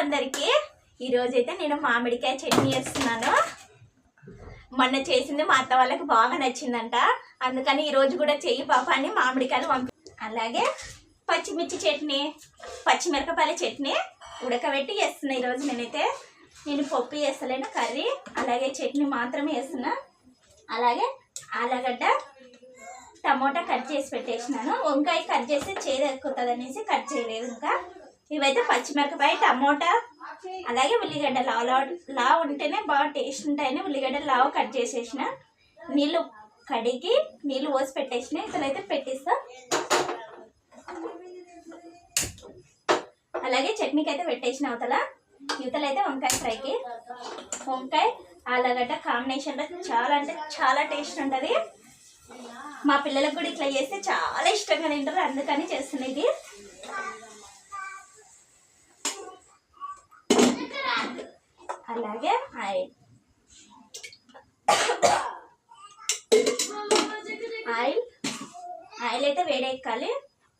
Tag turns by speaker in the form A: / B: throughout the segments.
A: అందరికీ. ఈరోజు అయితే నేను మామిడికాయ చట్నీ చేస్తున్నాను. మొన్న చేసింది మా అత్త వాళ్ళకి బాగా నచ్చిందంట. అందుకని ఈరోజు కూడా చెయ్యి పాప అని మామిడికాయలు పంపి అలాగే పచ్చిమిర్చి చట్నీ పచ్చిమిరపకాయల చట్నీ ఉడకబెట్టి చేస్తున్నా ఈరోజు నేనైతే. నేను పప్పు చేస్తలేను కర్రీ అలాగే చట్నీ మాత్రమే వేస్తున్నా అలాగే ఆలుగడ్డ టమోటా కట్ చేసి పెట్టేసినాను. వంకాయ కట్ చేస్తే చేదు ఎక్కుతుంది అనేసి కట్ చేయలేదు ఇంకా. ఇవైతే పచ్చిమిరపకాయ టమోటా అలాగే ఉల్లిగడ్డ లావు లావు లావు ఉంటేనే బాగా టేస్ట్ ఉంటాయని ఉల్లిగడ్డ లావు కట్ చేసేసిన. నీళ్ళు కడిగి నీళ్ళు పోసి పెట్టేసిన. ఇతలైతే పెట్టిస్తా. అలాగే చట్నీకి అయితే పెట్టేసిన అవతల. ఇవతలైతే వంకాయ ఫ్రైకి. వంకాయ ఆలగడ్డ కాంబినేషన్లో చాలా అంటే చాలా టేస్ట్ ఉంటుంది. మా పిల్లలకు కూడా ఇట్లా చేస్తే చాలా ఇష్టంగా తింటారు. అందుకని చేస్తున్నా ఇది. అలాగే ఆయిల్ ఆయిల్. ఆయిల్ అయితే వేడెక్కాలి.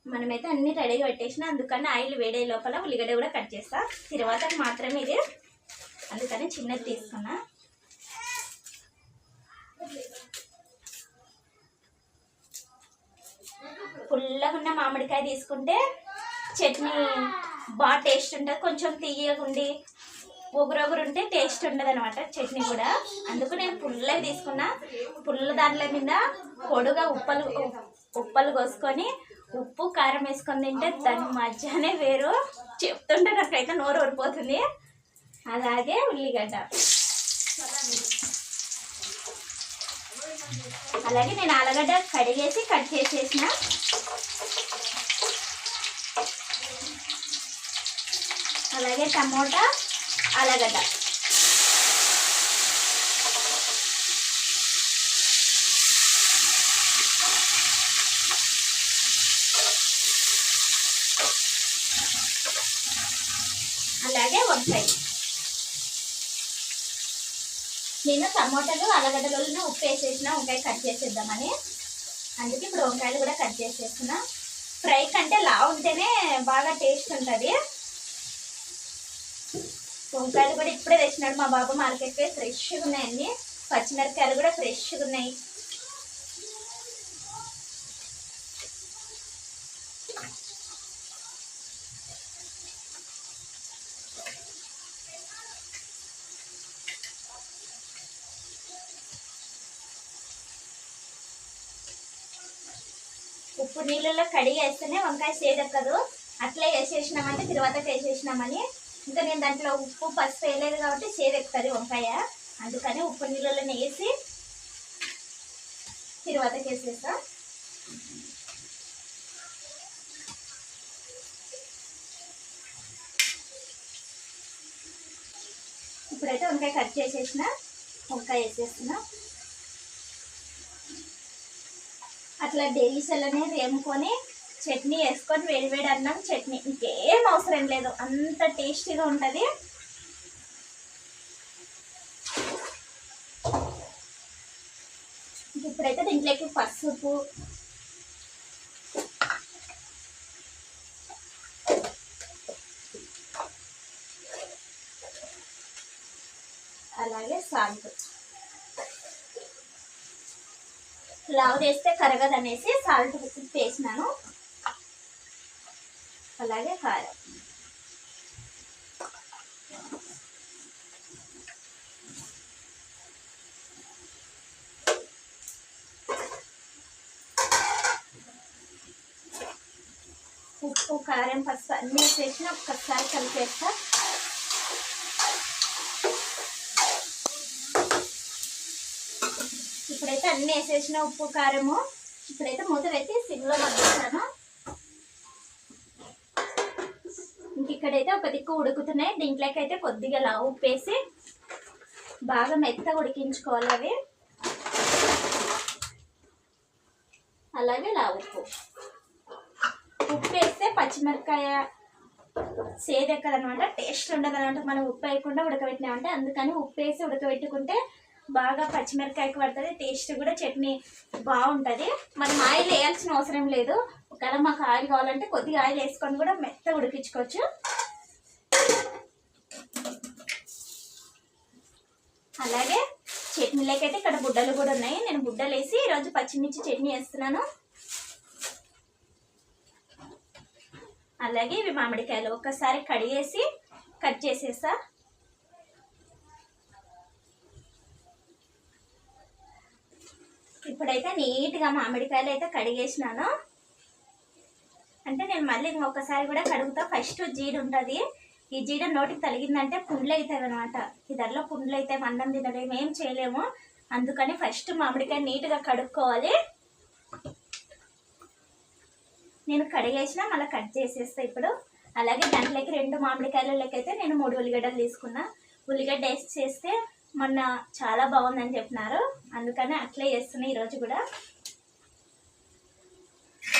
A: మనమైతే అన్ని రెడీగా పెట్టేసిన అందుకని ఆయిల్ వేడే లోపల ఉల్లిగడ్డ కూడా కట్ చేస్తా. తర్వాత మాత్రమే ఇది. అందుకని చిన్నది తీసుకున్నా. పుల్లగా ఉన్న మామిడికాయ తీసుకుంటే చట్నీ బాగా టేస్ట్ ఉంటుంది. కొంచెం తీయకుండి ఒగురొగురు ఉంటే టేస్ట్ ఉండదు అనమాట చట్నీ కూడా. అందుకు నేను పుల్లవి తీసుకున్నా. పుల్ల దాంట్ల మీద పొడుగా ఉప్పలు ఉప్పలు కోసుకొని ఉప్పు కారం వేసుకొని తింటే దాని మధ్యనే వేరు. చెప్తుంటే నాకైతే నోరు ఊరిపోతుంది. అలాగే ఉల్లిగడ్డ. అలాగే నేను ఆలుగడ్డ కడిగేసి కట్ చేసేసిన. అలాగే టమోటా. అలగడ్డ అలాగే వంకాయ. నేను టమోటాలు ఆలుగడ్డలలో ఉప్పు వేసేసిన వంకాయ కట్ చేసేద్దామని. అందుకే ఇప్పుడు వంకాయలు కూడా కట్ చేసేస్తున్నా. ఫ్రై కంటే లా ఉంటేనే బాగా టేస్ట్ ఉంటుంది. వంకాయలు కూడా ఇప్పుడే తెచ్చినాడు మా బాబు మార్కెట్కి ఫ్రెష్గా ఉన్నాయండి పచ్చిమిరపకాయలు కూడా ఫ్రెష్గా ఉన్నాయి. ఉప్పు నీళ్ళలో కడిగి వేస్తేనే వంకాయ సేదక్కదు. అట్లే వేసేసినామంటే తర్వాత వేసేసినామని ఇంకా నేను దాంట్లో ఉప్పు పసుపు వేయలేదు కాబట్టి సేదెక్కుతుంది వంకాయ. అందుకని ఉప్పు నీళ్ళలో వేసి తర్వాత వేసేస్తా ఇప్పుడైతే వంకాయ కట్ చేసేసిన వంకాయ వేసేస్తున్నా. అట్లా డేసలనే వేముకొని చట్నీ వేసుకొని వేడివేడి అన్నం చట్నీ. ఇంకేం అవసరం లేదు. అంత టేస్టీగా ఉంటుంది. ఇప్పుడైతే దీంట్లోకి పసుపు. అలాగే సాల్ట్. లావు చేస్తే కరగదు అనేసి సాల్ట్ వేసినాను. అలాగే కారం ఉప్పు కారం పసుపు అన్నీ వేసిన ఒక్కసారి కలిపేస్తా. ఇప్పుడైతే అన్నీ వేసేసిన ఉప్పు కారము. ఇప్పుడైతే మూత పెట్టి సిమ్లో మగ్గిస్తాను ఇంక ఇక్కడైతే ఒక దిక్కు ఉడుకుతున్నాయి. దీంట్లోకి అయితే కొద్దిగా లావు ఉప్పు వేసి బాగా మెత్తగా ఉడికించుకోవాలి అవి. అలాగే లావు ఉప్పు. ఉప్పు వేస్తే పచ్చిమిరపకాయ సేదెక్కదనమాట టేస్ట్ ఉండదు అనమాట మనం ఉప్పు వేయకుండా ఉడకబెట్టినామంటే అందుకని ఉప్పు వేసి ఉడకబెట్టుకుంటే బాగా పచ్చిమిరకాయకి పడుతుంది. టేస్ట్ కూడా చట్నీ బాగుంటుంది. మనం ఆయిల్ వేయాల్సిన అవసరం లేదు. ఒకవేళ మాకు ఆయిల్ కావాలంటే కొద్దిగా ఆయిల్ వేసుకొని కూడా మెత్త ఉడికించుకోవచ్చు. అలాగే చట్నీలకైతే ఇక్కడ బుడ్డలు కూడా ఉన్నాయి. నేను బుడ్డలు వేసి ఈరోజు పచ్చిమిర్చి చట్నీ వేస్తున్నాను. అలాగే ఇవి మామిడికాయలు ఒక్కసారి కడిగేసి కట్ చేసేసా. ఇప్పుడైతే నీట్గా మామిడికాయలు అయితే కడిగేసినాను. అంటే నేను మళ్ళీ ఇంకొకసారి కూడా కడుగుతా. ఫస్ట్ జీడి ఉంటుంది. ఈ జీడ నోటికి తగిలిందంటే పుండ్లు అవుతాయి అనమాట ఇదర్లో పుండ్లు అయితే అన్నం తినలేము ఏం చేయలేము. అందుకని ఫస్ట్ మామిడికాయ నీట్గా కడుక్కోవాలి. నేను కడిగేసిన మళ్ళీ కట్ చేసేస్తా ఇప్పుడు. అలాగే దాంట్లోకి రెండు మామిడికాయలకైతే నేను మూడు ఉల్లిగడ్డలు తీసుకున్నా. ఉల్లిగడ్డ వేసి చేస్తే మొన్న చాలా బాగుందని చెప్పినారు. అందుకని అట్లే చేస్తున్నా ఈరోజు కూడా.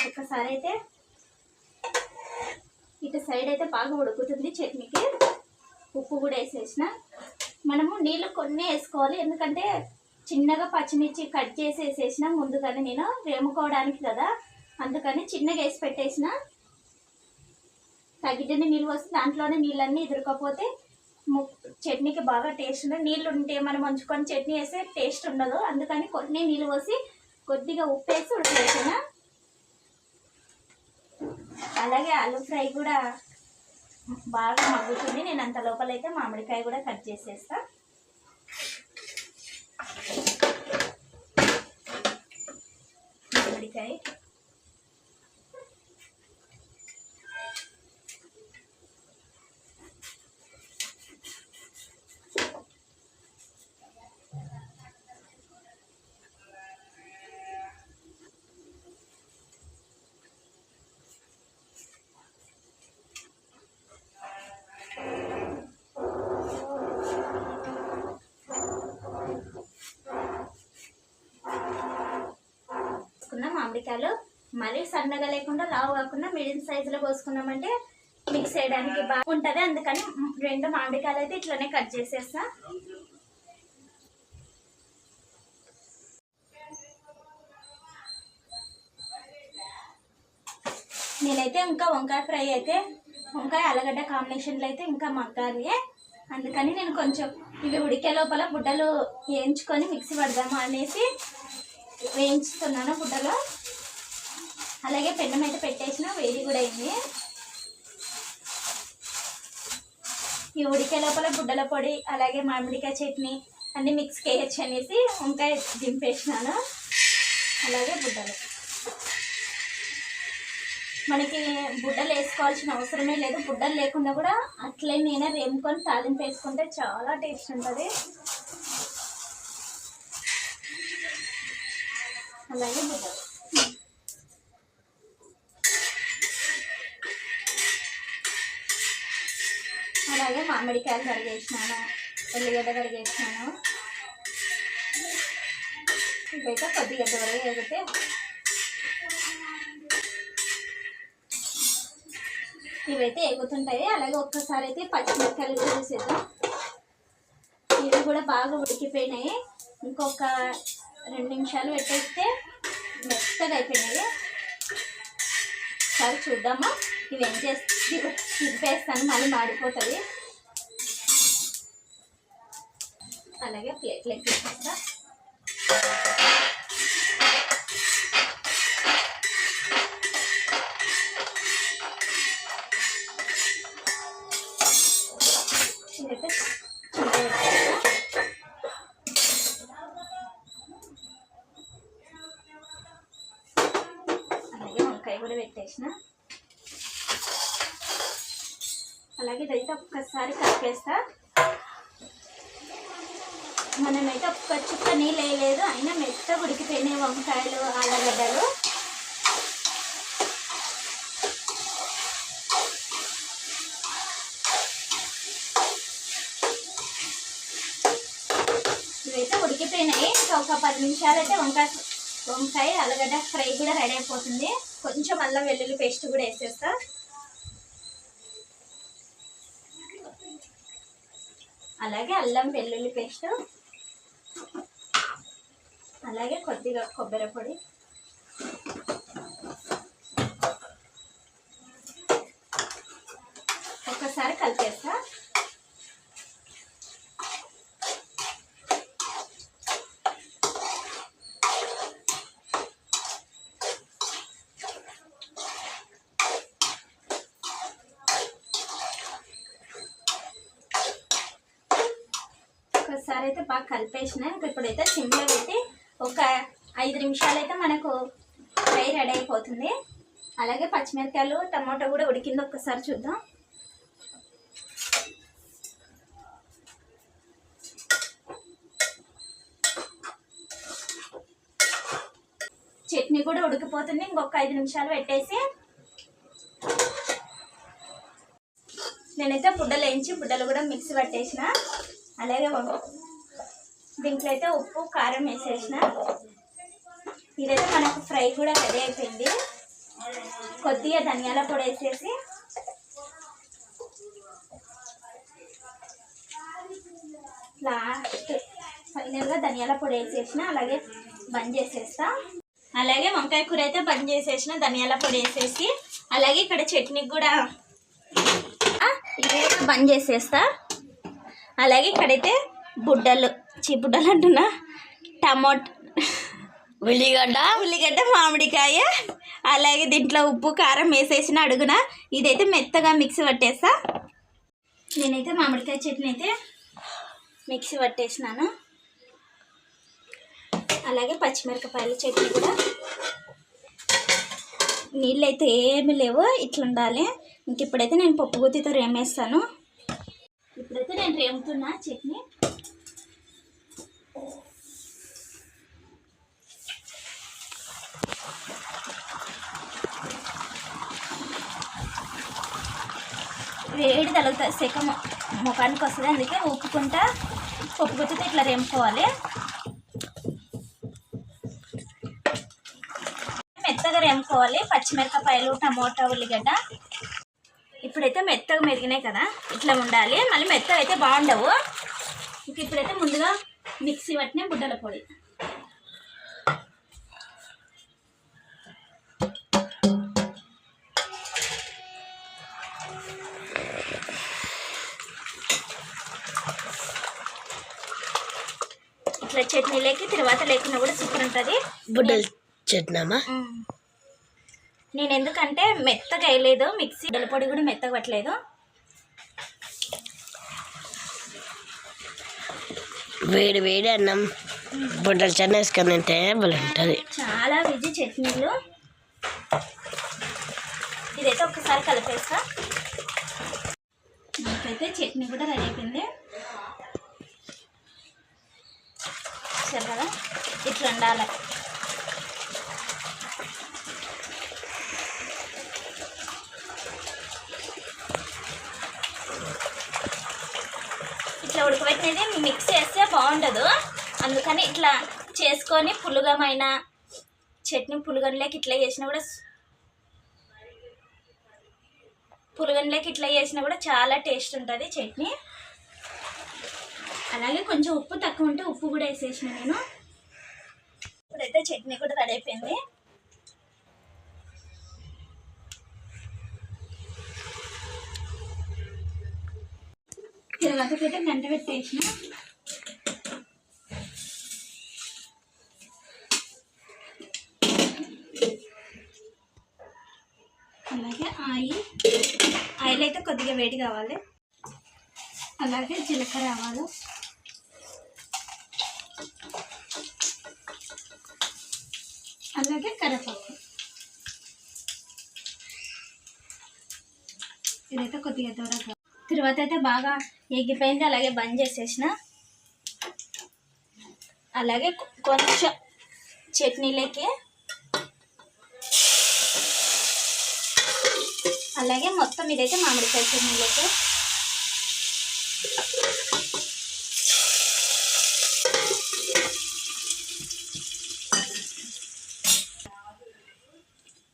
A: ఒకసారి అయితే ఇటు సైడ్ అయితే బాగా ఉడుకుతుంది చట్నీకి. ఉప్పు కూడా వేసేసిన. మనము నీళ్ళు కొన్ని వేసుకోవాలి. ఎందుకంటే చిన్నగా పచ్చిమిర్చి కట్ చేసి వేసేసిన ముందుగానే నేను వేముకోవడానికి కదా. అందుకని చిన్నగా వేసి పెట్టేసిన. తగ్గిటని నీళ్ళు వస్తే దాంట్లోనే నీళ్ళన్నీ ఎదురుకపోతే ము- చట్నీకి బాగా టేస్ట్ ఉండదు. నీళ్ళు ఉంటే మనం వంచుకొని చట్నీ వేస్తే టేస్ట్ ఉండదు. అందుకని కొన్ని నీళ్ళు పోసి కొద్దిగా ఉప్పు వేసి ఉడకవేసిన అలాగే ఆలు ఫ్రై కూడా బాగా మగ్గుతుంది. నేను అంత లోపలైతే మామిడికాయ కూడా కట్ చేసేస్తా. మామిడికాయ. మామిడికాయలు మరీ సన్నగా లేకుండా లావు కాకుండా మీడియం సైజులో కోసుకున్నామంటే మిక్స్ చేయడానికి బాగుంటుంది. అందుకని రెండు మామిడికాయలు అయితే ఇట్లనే కట్ చేసేస్తా. నేనైతే ఇంకా వంకాయ ఫ్రై అయితే వంకాయ ఆలుగడ్డ కాంబినేషన్లో అయితే ఇంకా మగ్గాలి అందుకని నేను కొంచెం ఇవి ఉడికే లోపల బుడ్డలు వేయించుకొని మిక్సీ పడదాము అనేసి వేయించుతున్నాను బుడ్డలో. అలాగే పెన్నం అయితే పెట్టేసిన వేడి కూడా అయింది. ఈ ఉడికే లోపల గుడ్డల పొడి అలాగే మామిడికాయ చట్నీ అన్ని మిక్స్ చేయొచ్చు అనేసి వంకాయ దింపేసినాను. అలాగే బుడ్డలు మనకి బుడ్డలు వేసుకోవాల్సిన అవసరమే లేదు. బుడ్డలు లేకుండా కూడా అట్లే నేనే రేముకొని తాలింపు వేసుకుంటే చాలా టేస్ట్ ఉంటుంది. అలాగే బుడ్డలు మామిడికాయలు కడిగేసినాను ఉల్లిగడ్డ కడిగేసినాను ఇవైతే కొద్దిగా దూరం ఎగితే ఇవైతే ఎగుతుంటాయి అలాగే ఒక్కసారి అయితే పచ్చిమిరపకాయలు చూసేద్దాం ఇవి కూడా బాగా ఉడికిపోయినాయి. ఇంకొక రెండు నిమిషాలు పెట్టేస్తే మెత్తగా అయిపోయినాయి. సరే చూద్దామా? ఇవి ఏం చేస్తే తిప్పేస్తాను మళ్ళీ మాడిపోతుంది. అలాగే ప్లేట్లోకి తీసేస్తా ఇదైతే చింత పెట్టేస్తా. అలాగే వంకాయ కూడా పెట్టేసిన అలాగే ఇదైతే ఒక్కసారి కలిపేస్తా మనమైతే ఒక్క చుక్క నీళ్ళు వేయలేదు అయినా మెత్త ఉడికిపోయినాయి వంకాయలు ఆలగడ్డలు. ఇవైతే ఉడికిపోయినాయి ఇంకా ఒక పది నిమిషాలు అయితే వంకాయ వంకాయ ఆలుగడ్డ ఫ్రై కూడా రెడీ అయిపోతుంది. కొంచెం అల్లం వెల్లుల్లి పేస్ట్ కూడా వేసేస్తా. అలాగే అల్లం వెల్లుల్లి పేస్ట్. अलागे कोबर पड़ी सारी कल सारे बलपेसा इपड़ ఐదు నిమిషాలు అయితే మనకు ఫ్రై రెడీ అయిపోతుంది. అలాగే పచ్చిమిరకాయలు టమాటో కూడా ఉడికింది ఒక్కసారి చూద్దాం. చట్నీ కూడా ఉడికిపోతుంది. ఇంకొక ఐదు నిమిషాలు పెట్టేసి నేనైతే బుడ్డలు వేయించి బుడ్డలు కూడా మిక్సీ పట్టేసిన. అలాగే దీంట్లో అయితే ఉప్పు కారం వేసేసిన. ఇదైతే మనకు ఫ్రై కూడా రెడీ అయిపోయింది. కొద్దిగా ధనియాల పొడి వేసేసి లాస్ట్ ఫైనల్గా ధనియాల పొడి వేసేసిన అలాగే బంద్ చేసేస్తా. అలాగే వంకాయ కూర అయితే బంద్ చేసేసిన ధనియాల పొడి వేసేసి అలాగే ఇక్కడ చట్నీకి కూడా ఇదైతే బంద్ చేసేస్తా. అలాగే ఇక్కడైతే బుడ్డలు చీ బుడ్డలు అంటున్నా టమోటా
B: ఉల్లిగడ్డ.
A: ఉల్లిగడ్డ మామిడికాయ అలాగే దీంట్లో ఉప్పు కారం వేసేసిన అడుగున ఇదైతే మెత్తగా మిక్సీ పట్టేస్తా. నేనైతే మామిడికాయ చట్నీ అయితే మిక్సీ పట్టేసినాను. అలాగే పచ్చిమిరపకాయల చట్నీ కూడా. నీళ్ళు అయితే ఏమి లేవు ఇట్లా ఉండాలి ఇంక ఇప్పుడైతే నేను పప్పు గుత్తితో రేమేస్తాను. ఇప్పుడైతే నేను రేముతున్నా చట్నీ వేడి తగులుతుంది సెక ముఖానికి వస్తుంది. అందుకే ఉప్పుకుంటా పప్పు గుత్తితో ఇట్లా రేముకోవాలి మెత్తగా రేముకోవాలి పచ్చిమిరపకాయలు టమోటా ఉల్లిగడ్డ. ఇప్పుడైతే మెత్తగా మెరిగినాయి కదా ఇట్లా ఉండాలి. మళ్ళీ మెత్తగా అయితే బాగుండవు. ఇంక ఇప్పుడైతే ముందుగా మిక్సీ పట్టిన బుడ్డల పొడి. చట్నీలోకి తర్వాత లేకుండా కూడా సూపర్ ఉంటుంది.
B: బుడ్డలు చట్నామా?
A: నేను ఎందుకంటే మెత్తగా వేయలేదు మిక్సీ పొడి కూడా మెత్తగా పట్టలేదు.
B: వేడి వేడి అన్నం బుడ్డలు చెన్న వేసుకొని తింటే ఉంటుంది
A: చాలా విజి చట్నీలు. ఇదైతే ఒక్కసారి కలిపేస్తా. నాకైతే చట్నీ కూడా రెడీ అయిపోయింది సరే కదా ఇట్లా ఉండాలి. ఇట్లా ఉడకబెట్టినది మిక్స్ చేస్తే బాగుండదు. అందుకని ఇట్లా చేసుకొని పులుగమైన చట్నీ పులుగన్లేకి ఇట్లా చేసినా కూడా స్- ఇట్లా చేసినా కూడా చాలా టేస్ట్ ఉంటుంది చట్నీ. అలాగే కొంచెం ఉప్పు తక్కువ ఉంటే ఉప్పు కూడా వేసేసిన నేను. అయితే చట్నీ కూడా రెడీ అయిపోయింది. తిరువాతకైతే గంట పెట్టేసిన. అలాగే ఆయిల్ ఆయిల్ అయితే కొద్దిగా వేడి కావాలి. అలాగే జీలకర్ర ఆవాలు. అలాగే కరివేపాకు. ఇదైతే కొద్దిగా దూరంగా తర్వాత అయితే బాగా ఎగిపోయింది అలాగే బంద్ చేసేసిన. అలాగే కొ- కొంచెం చట్నీలకి అలాగే మొత్తం ఇదైతే మామిడికాయ చట్నీలకి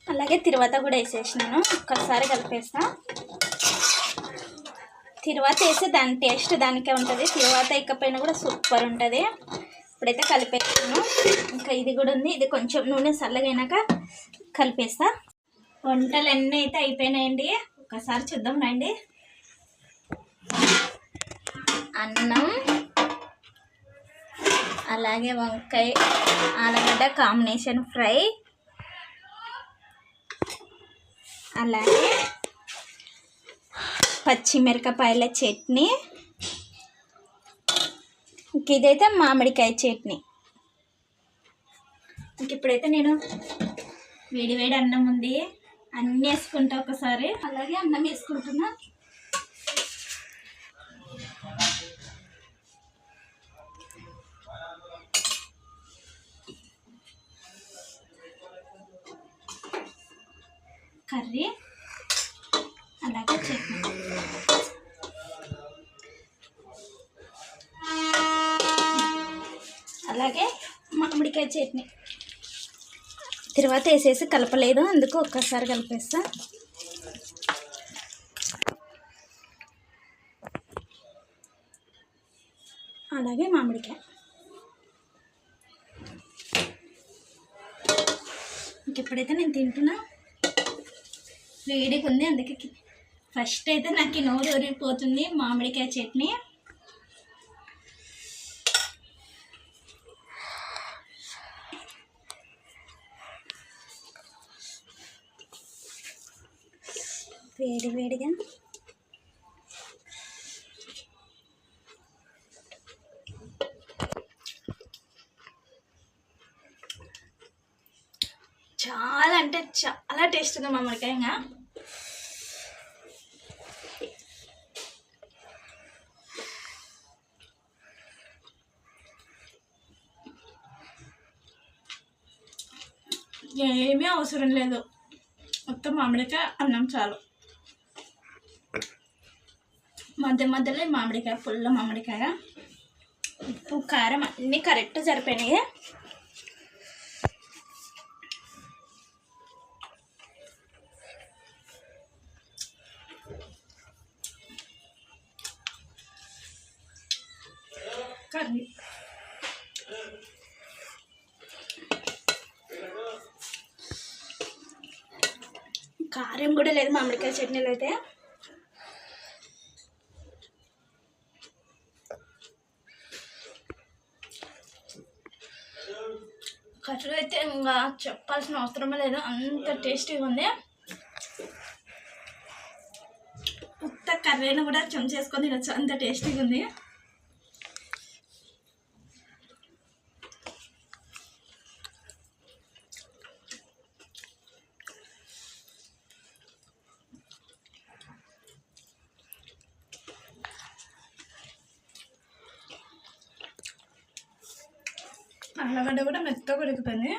A: అలాగే తిరువాత కూడా వేసేసినాను. ఒక్కసారి కలిపేస్తా. తిరువాత వేస్తే దాని టేస్ట్ దానికే ఉంటుంది. తిరువాత ఇకపోయినా కూడా సూపర్ ఉంటుంది. ఇప్పుడైతే కలిపేస్తాను. ఇంకా ఇది కూడా ఉంది. ఇది కొంచెం నూనె చల్లగైనాక కలిపేస్తా. వంటలు అన్నీ అయితే అయిపోయినాయండి. ఒకసారి చూద్దాం రండి. అన్నం అలాగే వంకాయ ఆలుగడ్డ కాంబినేషన్ ఫ్రై. అలాగే పచ్చిమిరపకాయల చట్నీ. ఇంక ఇదైతే మామిడికాయ చట్నీ. ఇంక ఇప్పుడైతే నేను వేడి వేడి అన్నం ఉంది. అన్నీ వేసుకుంటా ఒకసారి. అలాగే అన్నం వేసుకుంటున్నా. కర్రీ. అలాగే చట్నీ. అలాగే మామిడికాయ చట్నీ. తర్వాత వేసేసి కలపలేదు అందుకు ఒక్కసారి కలిపేస్తా. అలాగే మామిడికాయ. ఇంకెప్పుడైతే నేను తింటున్నా వేడిగా ఉంది అందుకే ఫస్ట్ అయితే నాకు నోరు ఊరిపోతుంది మామిడికాయ చట్నీ. వేడి వేడిగా. చాలా అంటే చాలా టేస్ట్ ఉంది మామిడికాయ ఇంకా ఏమీ అవసరం లేదు. మొత్తం మామిడికాయ అన్నం చాలు. మధ్య మధ్యలో మామిడికాయ పుల్ల మామిడికాయ ఉప్పు కారం అన్నీ కరెక్ట్ సరిపోయినాయి. మామిడికాయ అయితే? కర్రీ అయితే ఇంకా చెప్పాల్సిన అవసరమే లేదు. అంత టేస్టీగా ఉంది. ఉత్త కర్రీని కూడా చెంచేసుకొని తినచ్చు. అంత టేస్టీగా ఉంది అల్లగడ్డ కూడా మెత్తగా ఉడికిపోయింది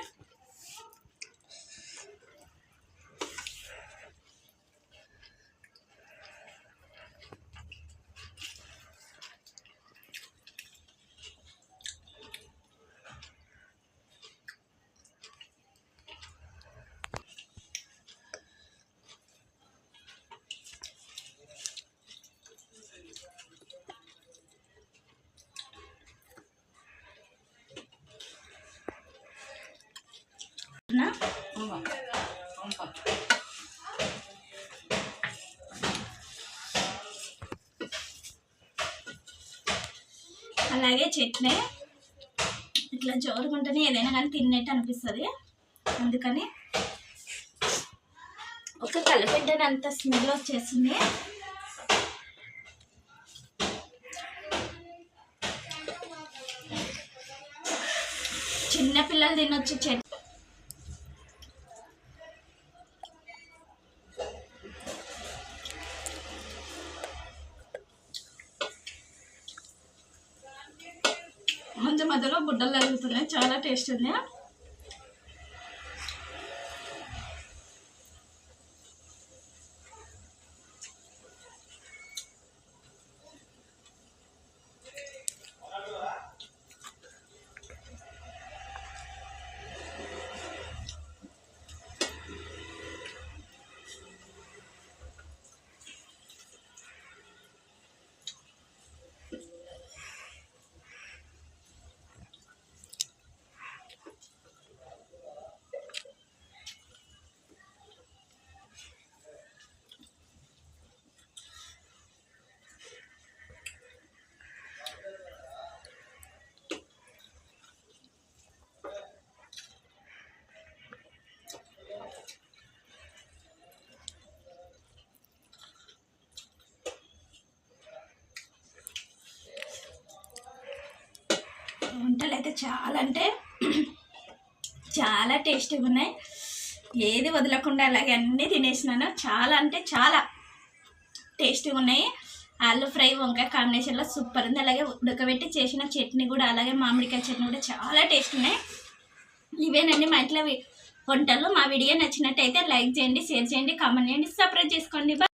A: నా అలాగే చట్నీ ఇట్లా జోరుకుంటేనే ఏదైనా కానీ తిన్నట్టు అనిపిస్తుంది. అందుకని ఒక కలిపింటేనే అంత స్మెల్ వచ్చేస్తుంది చిన్నపిల్లలు తినొచ్చు చట్నీ टेस्ट చాలా అంటే చాలా టేస్టీగా ఉన్నాయి. ఏది వదలకుండా అలాగే అన్నీ తినేసినాను. చాలా అంటే చాలా టేస్టీగా ఉన్నాయి. ఆలు ఫ్రై వంకాయ కాంబినేషన్లో సూపర్ ఉంది. అలాగే ఉడకబెట్టి చేసిన చట్నీ కూడా అలాగే మామిడికాయ చట్నీ కూడా చాలా టేస్ట్ ఉన్నాయి. ఇవేనండి మా ఇంట్లో వంటలు మా వీడియో నచ్చినట్టయితే లైక్ చేయండి షేర్ చేయండి కామెంట్ చేయండి సబ్స్క్రైబ్ చేసుకోండి.